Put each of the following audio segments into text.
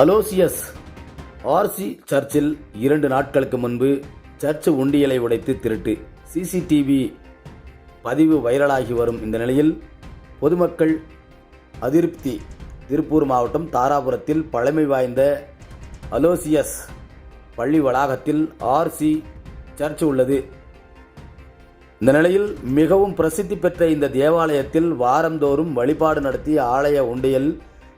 Aloysius RC சர்ச்சில் இரண்டு நாட்களுக்கு முன்பு சர்ச் உண்டியலை உடைத்து திருட்டு. சிசிடிவி பதிவு வைரலாகி வரும் இந்த நிலையில் பொதுமக்கள் அதிருப்தி. திருப்பூர் மாவட்டம் தாராபுரத்தில் பழமை வாய்ந்த அலோசியஸ் பள்ளி வளாகத்தில் ஆர்சி சர்ச் உள்ளது. இந்த நிலையில் மிகவும் பிரசித்தி பெற்ற இந்த தேவாலயத்தில் வாரந்தோறும் வழிபாடு நடத்தி ஆலய உண்டியல்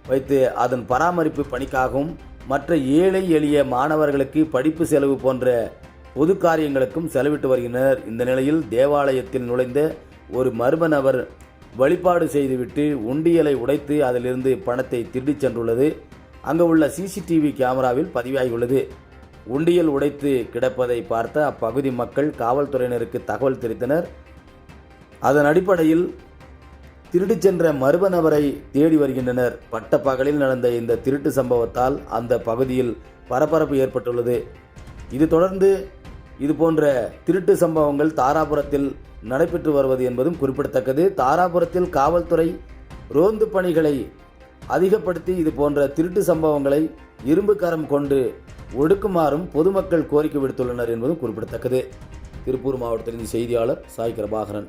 வைத்து அதன் பராமரிப்பு பணிக்காகவும் மற்ற ஏழை எளிய மாணவர்களுக்கு படிப்பு செலவு போன்ற பொது காரியங்களுக்கும் செலவிட்டு வருகின்றனர். இந்த நிலையில் தேவாலயத்தில் நுழைந்த ஒரு மர்ம நபர் வழிபாடு செய்துவிட்டு உண்டியலை உடைத்து அதிலிருந்து பணத்தை திருடிச் சென்றுள்ளது. அங்கு உள்ள சிசிடிவி கேமராவில் பதிவாகியுள்ளது. உண்டியல் உடைத்து கிடப்பதை பார்த்த அப்பகுதி மக்கள் காவல்துறையினருக்கு தகவல் தெரிவித்தனர். அதன் அடிப்படையில் திருடிச் சென்ற மர்ம நபரை தேடி வருகின்றனர். பட்ட பகலில் நடந்த இந்த திருட்டு சம்பவத்தால் அந்த பகுதியில் பரபரப்பு ஏற்பட்டுள்ளது. இது தொடர்ந்து இது போன்ற திருட்டு சம்பவங்கள் தாராபுரத்தில் நடைபெற்று வருவது என்பதும் குறிப்பிடத்தக்கது. தாராபுரத்தில் காவல்துறை ரோந்து பணிகளை அதிகப்படுத்தி இது போன்ற திருட்டு சம்பவங்களை இரும்பு கரம் கொண்டு ஒடுக்குமாறும் பொதுமக்கள் கோரிக்கை விடுத்துள்ளனர் என்பதும் குறிப்பிடத்தக்கது. திருப்பூர் மாவட்டத்திலிருந்து செய்தியாளர் சாய் கிருபாகரன்.